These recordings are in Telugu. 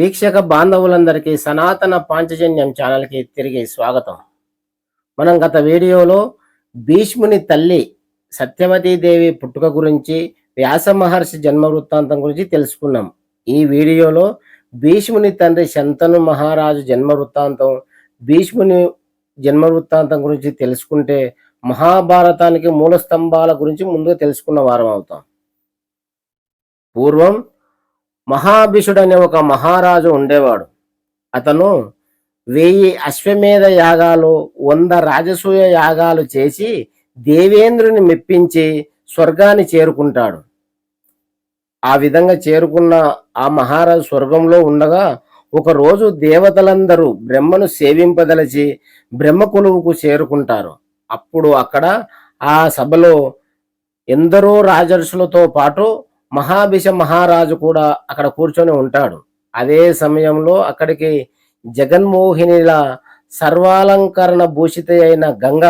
వీక్షక బాంధవులందరికీ సనాతన పాంచజన్యం ఛానల్కి తిరిగి స్వాగతం. మనం గత వీడియోలో భీష్ముని తల్లి సత్యవతీదేవి పుట్టుక గురించి వ్యాస మహర్షి జన్మ వృత్తాంతం గురించి తెలుసుకున్నాం. ఈ వీడియోలో భీష్ముని తండ్రి శంతను మహారాజు జన్మ వృత్తాంతం భీష్ముని జన్మ వృత్తాంతం గురించి తెలుసుకుంటే మహాభారతానికి మూల స్తంభాల గురించి ముందుగా తెలుసుకున్న వారం అవుతాం. పూర్వం మహాభిషుడు అనే ఒక మహారాజు ఉండేవాడు. అతను వెయ్యి అశ్వమేధ యాగాలు వంద రాజసూయ యాగాలు చేసి దేవేంద్రుని మెప్పించి స్వర్గాన్ని చేరుకుంటాడు. ఆ విధంగా చేరుకున్న ఆ మహారాజు స్వర్గంలో ఉండగా ఒకరోజు దేవతలందరూ బ్రహ్మను సేవింపదలచి బ్రహ్మ కొలువుకు చేరుకుంటారు. అప్పుడు అక్కడ ఆ సభలో ఎందరో రాజర్షులతో పాటు మహాభిష మహారాజు కూడా అక్కడ కూర్చొని ఉంటాడు. అదే సమయంలో అక్కడికి జగన్మోహినిల సర్వాలంకరణ భూషిత అయిన గంగ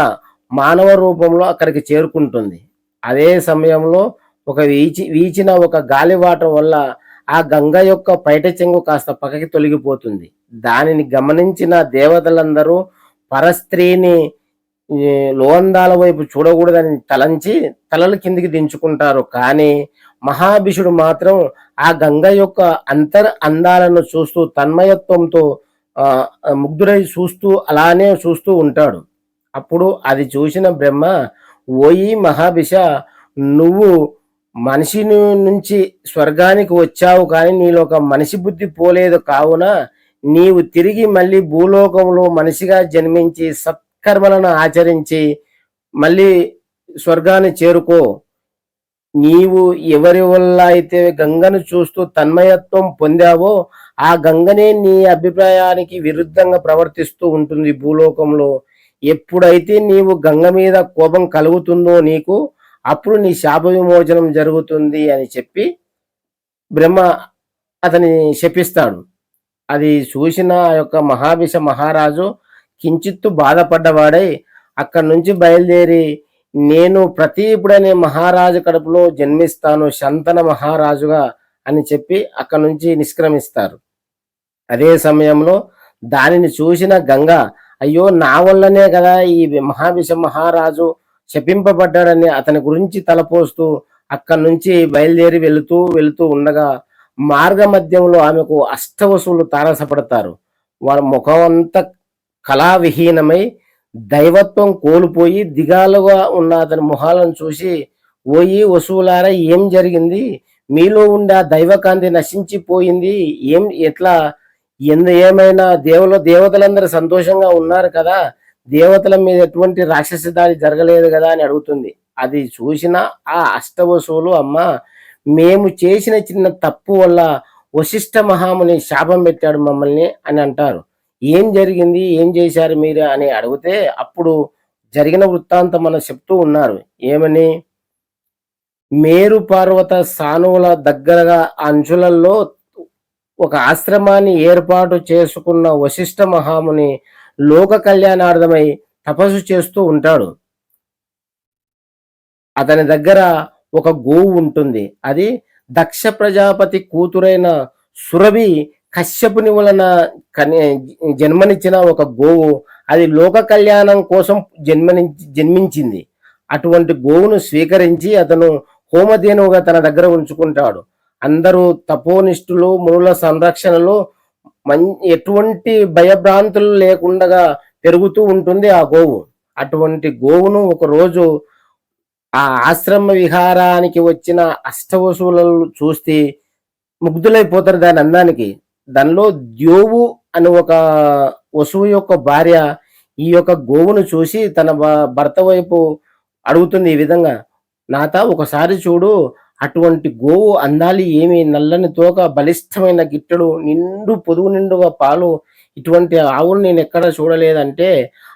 మానవ రూపంలో అక్కడికి చేరుకుంటుంది. అదే సమయంలో ఒక వీచి వీచిన ఒక గాలివాటం వల్ల ఆ గంగ యొక్క పైట చెంగు కాస్త పక్కకి తొలగిపోతుంది. దానిని గమనించిన దేవతలందరూ పరస్త్రీని లోందాల వైపు చూడకూడదని తలంచి తలలు కిందికి దించుకుంటారు. కానీ మహాభిషుడు మాత్రం ఆ గంగ యొక్క అంతర్ అందాలను చూస్తూ తన్మయత్వంతో ముగ్ధుడై చూస్తూ అలానే చూస్తూ ఉంటాడు. అప్పుడు అది చూసిన బ్రహ్మ ఓయి మహాభిష నువ్వు మనిషి నుంచి స్వర్గానికి వచ్చావు కానీ నీలో ఒక మనిషి బుద్ధి పోలేదు. కావున నీవు తిరిగి మళ్ళీ భూలోకంలో మనిషిగా జన్మించి సత్కర్మలను ఆచరించి మళ్ళీ స్వర్గాన్ని చేరుకో. నీవు ఎవరి వల్ల అయితే గంగను చూస్తూ తన్మయత్వం పొందావో ఆ గంగనే నీ అభిప్రాయానికి విరుద్ధంగా ప్రవర్తిస్తూ ఉంటుంది భూలోకంలో. ఎప్పుడైతే నీవు గంగ మీద కోపం కలుగుతుందో నీకు అప్పుడు నీ శాప విమోచనం జరుగుతుంది అని చెప్పి బ్రహ్మ అతని శపిస్తాడు. అది చూసిన ఆ యొక్క మహాభిష మహారాజు కించిత్తు బాధపడ్డవాడై అక్కడి నుంచి బయలుదేరి నేను ప్రతీపుడనే మహారాజు కడుపులో జన్మిస్తాను శంతన మహారాజుగా అని చెప్పి అక్కడి నుంచి నిష్క్రమిస్తారు. అదే సమయంలో దానిని చూసిన గంగ అయ్యో నా వల్లనే కదా ఈ మహావిష మహారాజు శపింపబడ్డాడని అతని గురించి తలపోస్తూ అక్కడి నుంచి బయలుదేరి వెళుతూ వెళుతూ ఉండగా మార్గ మధ్యంలో ఆమెకు అష్టవసువులు తారసపడతారు. వాళ్ళ ముఖం అంతా కళావిహీనమై దైవత్వం కోల్పోయి దిగాలుగా ఉన్న అతని మొహాలను చూసి ఓయి వసువులారా ఏం జరిగింది? మీలో ఉండే ఆ దైవకాంతి నశించిపోయింది. ఏం ఎట్లా? ఎందు ఏమైనా దేవుల దేవతలందరూ సంతోషంగా ఉన్నారు కదా? దేవతల మీద ఎటువంటి రాక్షస దాడి జరగలేదు కదా? అని అడుగుతుంది. అది చూసిన ఆ అష్టవసువులు అమ్మ మేము చేసిన చిన్న తప్పు వల్ల వశిష్ఠ మహాముని శాపం పెట్టాడు మమ్మల్ని అని అంటారు. ఏం జరిగింది ఏం చేశారు మీరు అని అడిగితే అప్పుడు జరిగిన వృత్తాంతం మనం చెప్తూ ఉన్నారు. ఏమని? మేరు పర్వత సానువుల దగ్గరగా అంచులలో ఒక ఆశ్రమాన్ని ఏర్పాటు చేసుకున్న వశిష్ఠ మహాముని లోక కళ్యాణార్థమై తపస్సు చేస్తూ ఉంటాడు. అతని దగ్గర ఒక గోవు ఉంటుంది. అది దక్ష ప్రజాపతి కూతురైన సురభి కశ్యపుని వలన జన్మనిచ్చిన ఒక గోవు అది లోక కళ్యాణం కోసం జన్మని జన్మించింది. అటువంటి గోవును స్వీకరించి అతను హోమధేనువుగా తన దగ్గర ఉంచుకుంటాడు. అందరూ తపోనిష్ఠులు మునుల సంరక్షణలో మం ఎటువంటి భయభ్రాంతులు లేకుండా పెరుగుతూ ఉంటుంది ఆ గోవు. అటువంటి గోవును ఒక రోజు ఆ ఆశ్రమ విహారానికి వచ్చిన అష్టవసువులను చూస్తే ముగ్ధులైపోతారు దాని అందానికి. దానిలో ద్యోవు అని ఒక వసువు యొక్క భార్య ఈ యొక్క గోవును చూసి తన భర్త వైపు అడుగుతుంది ఈ విధంగా నాత ఒకసారి చూడు అటువంటి గోవు అందాలి ఏమి? నల్లని తోక బలిష్టమైన గిట్టెడు నిండు పొదుగు నిండుగా పాలు ఇటువంటి ఆవులు నేను ఎక్కడ చూడలేదంటే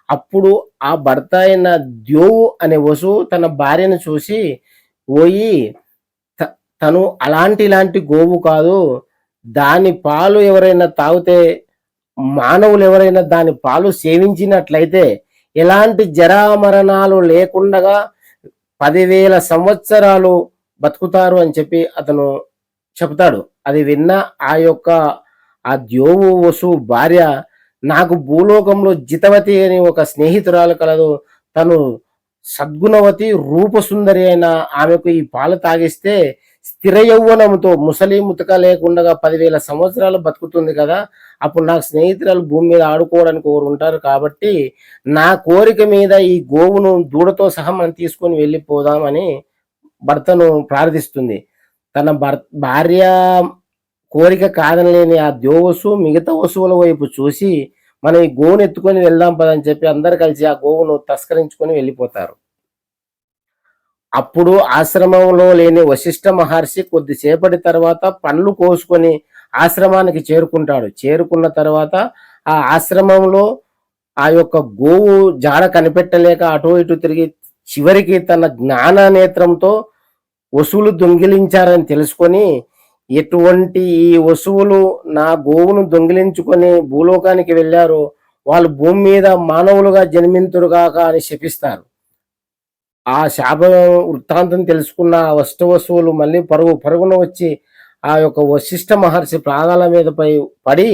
అప్పుడు ఆ భర్త అయిన ద్యోవు అనే వసువు తన భార్యను చూసి పోయి త- తను అలాంటి ఇలాంటి గోవు కాదు దాని పాలు ఎవరైనా తాగితే మానవులు ఎవరైనా దాని పాలు సేవించినట్లయితే ఎలాంటి జరామరణాలు లేకుండా పదివేల సంవత్సరాలు బతుకుతారు అని చెప్పి అతను చెప్తాడు అది విన్న ఆ యొక్క ఆ ద్యోవు వసు భార్య నాకు భూలోకంలో జితవతి అని ఒక స్నేహితురాలు కలదు. తను సద్గుణవతి రూపసుందరి అయిన ఆమెకు ఈ పాలు తాగిస్తే స్థిర యౌవనంతో ముసలి ముతక లేకుండా పదివేల సంవత్సరాలు బతుకుతుంది కదా అప్పుడు నాకు స్నేహితురాలు భూమి మీద ఆడుకోవడానికి ఒకరు ఉంటారు కాబట్టి నా కోరిక మీద ఈ గోవును దూడతో సహా మనం తీసుకొని వెళ్ళిపోదామని భర్తను ప్రార్థిస్తుంది. తన భర్ భార్య కోరిక కాదనలేని ఆ దేవసు మిగతా వసువుల వైపు చూసి మనం ఈ గోవును ఎత్తుకొని వెళ్దాం పదని చెప్పి అందరు కలిసి ఆ గోవును తస్కరించుకొని వెళ్ళిపోతారు. అప్పుడు ఆశ్రమంలో లేని వశిష్ఠ మహర్షి కొద్దిసేపటి తర్వాత పండ్లు కోసుకొని ఆశ్రమానికి చేరుకుంటాడు. చేరుకున్న తర్వాత ఆ ఆశ్రమంలో ఆ యొక్క గోవు జాడ కనిపెట్టలేక అటు ఇటు తిరిగి చివరికి తన జ్ఞాన నేత్రంతో వసువులు దొంగిలించారని తెలుసుకొని ఎటువంటి ఈ వసువులు నా గోవును దొంగిలించుకొని భూలోకానికి వెళ్ళారో వాళ్ళు భూమి మీద మానవులుగా జన్మింతురుగాక అని శపిస్తారు. ఆ శాప వృత్తాంతం తెలుసుకున్న వస్తు వస్తువులు మళ్ళీ పరుగు పరుగున వచ్చి ఆ యొక్క వశిష్ఠ మహర్షి ప్రాణాల మీద పై పడి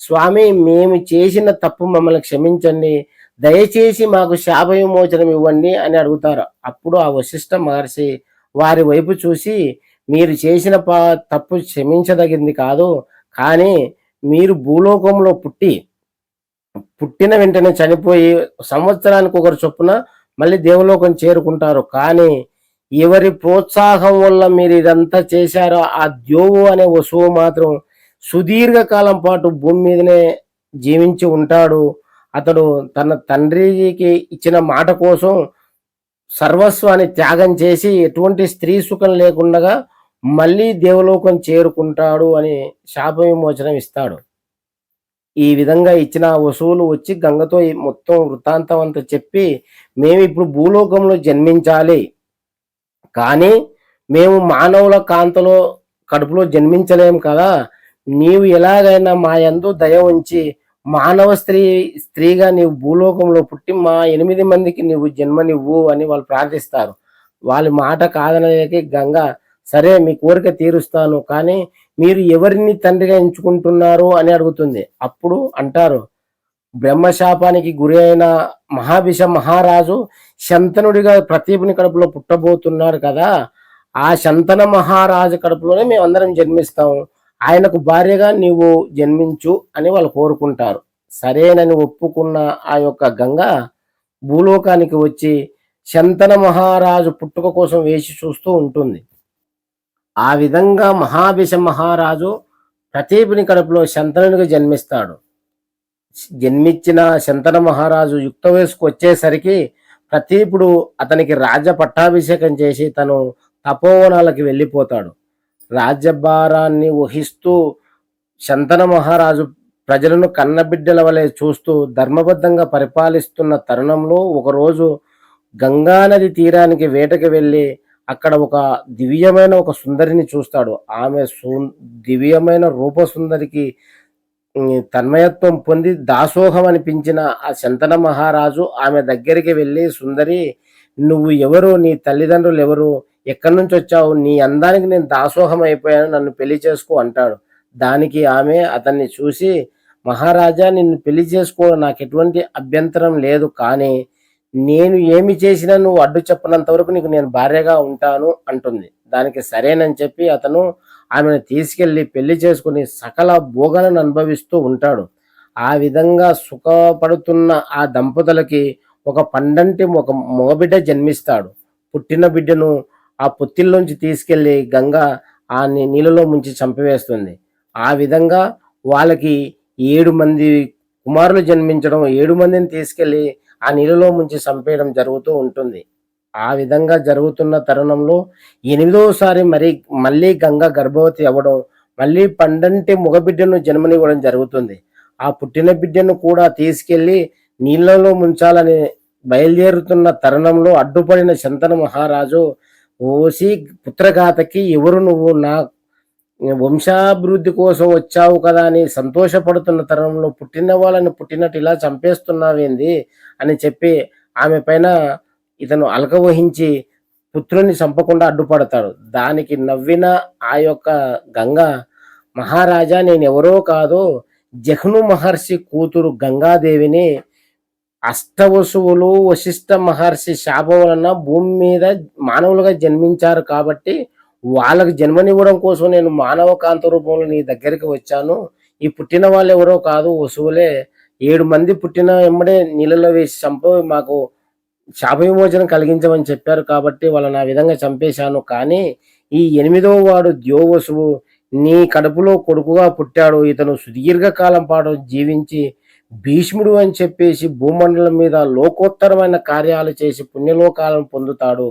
స్వామి మేము చేసిన తప్పు మమ్మల్ని క్షమించండి. దయచేసి మాకు శాప విమోచనం ఇవ్వండి అని అడుగుతారు. అప్పుడు ఆ వశిష్ఠ మహర్షి వారి వైపు చూసి మీరు చేసిన పా తప్పు క్షమించదగింది కాదు కానీ మీరు భూలోకంలో పుట్టి పుట్టిన వెంటనే చనిపోయి సంవత్సరానికి ఒకరు చొప్పున మళ్ళీ దేవలోకం చేరుకుంటారు. కానీ ఎవరి ప్రోత్సాహం వల్ల మీరు ఇదంతా చేశారో ఆ ద్యోవు అనే వస్తువు మాత్రం సుదీర్ఘ కాలం పాటు భూమి మీదనే జీవించి ఉంటాడు. అతడు తన తండ్రికి ఇచ్చిన మాట కోసం సర్వస్వాన్ని త్యాగం చేసి ఎటువంటి స్త్రీ సుఖం లేకుండా మళ్ళీ దేవలోకం చేరుకుంటాడు అని శాప విమోచనం ఇస్తాడు. ఈ విధంగా ఇచ్చిన ఆ వచ్చి గంగతో మొత్తం వృత్తాంతం అంతా చెప్పి మేము ఇప్పుడు భూలోకంలో జన్మించాలి. కానీ మేము మానవుల కాంతలో కడుపులో జన్మించలేం కదా. నీవు ఎలాగైనా మా యందు దయ ఉంచి మానవ స్త్రీ స్త్రీగా నీవు భూలోకంలో పుట్టి మా ఎనిమిది మందికి నీవు జన్మనివ్వు అని వాళ్ళు ప్రార్థిస్తారు. వాళ్ళ మాట కాదనలేక గంగ సరే మీ కోరిక తీరుస్తాను. కానీ మీరు ఎవరిని తండ్రిగా ఎంచుకుంటున్నారు అని అడుగుతుంది. అప్పుడు అంటారు బ్రహ్మశాపానికి గురి అయిన మహాభిష మహారాజు శంతనుడిగా ప్రతీపుని కడుపులో పుట్టబోతున్నాడు కదా ఆ శంతన మహారాజు కడుపులోనే మేము అందరం జన్మిస్తాం. ఆయనకు భార్యగా నీవు జన్మించు అని వాళ్ళు కోరుకుంటారు. సరేనని ఒప్పుకున్న ఆ యొక్క గంగ భూలోకానికి వచ్చి శంతన మహారాజు పుట్టుక కోసం వేచి చూస్తూ ఉంటుంది. ఆ విధంగా మహాభిష మహారాజు ప్రతీపుని కడుపులో శంతనునిగా జన్మిస్తాడు. జన్మించిన శంతన మహారాజు యుక్త వయసుకు వచ్చేసరికి ప్రతీపుడు అతనికి రాజ్య పట్టాభిషేకం చేసి తను తపోవనాలకి వెళ్ళిపోతాడు. రాజ్యభారాన్ని వహిస్తూ శంతన మహారాజు ప్రజలను కన్నబిడ్డల వలె చూస్తూ ధర్మబద్ధంగా పరిపాలిస్తున్న తరుణంలో ఒకరోజు గంగానది తీరానికి వేటకి వెళ్ళి అక్కడ ఒక దివ్యమైన ఒక సుందరిని చూస్తాడు. ఆమె సు దివ్యమైన రూపసుందరికి తన్మయత్వం పొంది దాసోహం అనిపించిన ఆ శంతన మహారాజు ఆమె దగ్గరికి వెళ్ళి సుందరి నువ్వు ఎవరు? నీ తల్లిదండ్రులు ఎవరు? ఎక్కడి నుంచి వచ్చావు? నీ అందానికి నేను దాసోహం అయిపోయాను నన్ను పెళ్ళి చేసుకో అంటాడు. దానికి ఆమె అతన్ని చూసి మహారాజా నిన్ను పెళ్ళి చేసుకో నాకు ఎటువంటి అభ్యంతరం లేదు. కానీ నేను ఏమి చేసినా నువ్వు అడ్డు చెప్పనంత వరకు నీకు నేను భార్యగా ఉంటాను అంటుంది. దానికి సరేనని చెప్పి అతను ఆమెను తీసుకెళ్ళి పెళ్ళి చేసుకుని సకల భోగాలను అనుభవిస్తూ ఉంటాడు. ఆ విధంగా సుఖపడుతున్న ఆ దంపతులకి ఒక పండంటి ఒక మగబిడ్డ జన్మిస్తాడు. పుట్టిన బిడ్డను ఆ పొత్తిల్లోంచి తీసుకెళ్ళి గంగ ఆ నీళ్ళలో ముంచి చంపివేస్తుంది. ఆ విధంగా వాళ్ళకి ఏడు మంది కుమారులు జన్మించడం ఏడు మందిని తీసుకెళ్ళి ఆ నీళ్ళలో ముంచి చంపేయడం జరుగుతూ ఉంటుంది. ఆ విధంగా జరుగుతున్న తరుణంలో ఎనిమిదోసారి మరి మళ్ళీ గంగ గర్భవతి అవ్వడం మళ్ళీ పండంటి మగబిడ్డను జన్మనివ్వడం జరుగుతుంది. ఆ పుట్టిన బిడ్డను కూడా తీసుకెళ్ళి నీళ్ళలో ముంచాలని బయలుదేరుతున్న తరుణంలో అడ్డుపడిన శంతన మహారాజు ఓసి పుత్రఘాతకి ఎవరు నువ్వు నా వంశాభివృద్ధి కోసం వచ్చావు కదా అని సంతోషపడుతున్న తరంలో పుట్టిన వాళ్ళని పుట్టినట్టు ఇలా చంపేస్తున్నావేంది అని చెప్పి ఆమె పైన ఇతను అలక వహించి పుత్రుని చంపకుండా అడ్డుపడతాడు. దానికి నవ్విన ఆ యొక్క గంగ మహారాజా నేను ఎవరో కాదు జహ్ను మహర్షి కూతురు గంగాదేవిని అష్టవసువులు వశిష్ఠ మహర్షి శాపం వలన భూమి మీద మానవులుగా జన్మించారు కాబట్టి వాళ్ళకి జన్మనివ్వడం కోసం నేను మానవ కాంత రూపంలో నీ దగ్గరికి వచ్చాను. ఈ పుట్టిన వాళ్ళు ఎవరో కాదు వసువులే. ఏడు మంది పుట్టిన ఎమ్మడే నీళ్ళలో వేసి చంప మాకు శాప విమోచన కలిగించమని చెప్పారు కాబట్టి వాళ్ళని ఆ విధంగా చంపేశాను. కానీ ఈ ఎనిమిదవ వాడు ద్యోవసువు నీ కడుపులో కొడుకుగా పుట్టాడు. ఇతను సుదీర్ఘకాలం పాటు జీవించి భీష్ముడు అని చెప్పేసి భూమండలం మీద లోకోత్తరమైన కార్యాలు చేసి పుణ్యలోకాలను పొందుతాడు.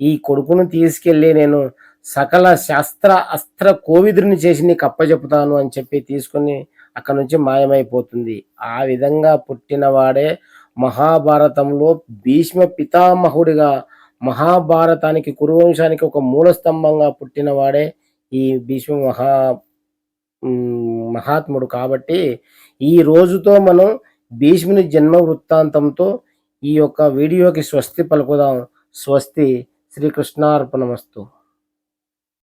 ఈ కొడుకును తీసుకెళ్ళి నేను సకల శాస్త్ర అస్త్ర కోవిదుని చేసి నీకు అప్పచెపుతాను అని చెప్పి తీసుకుని అక్కడి నుంచి మాయమైపోతుంది. ఆ విధంగా పుట్టినవాడే మహాభారతంలో భీష్మ పితామహుడిగా మహాభారతానికి కురువంశానికి ఒక మూల స్తంభంగా పుట్టినవాడే ఈ భీష్మ మహా మహాత్ముడు కాబట్టి ఈ రోజుతో మనం భీష్ముని జన్మ వృత్తాంతంతో ఈ యొక్క వీడియోకి స్వస్తి పలుకుదాం. స్వస్తి. శ్రీకృష్ణార్పణమస్తు.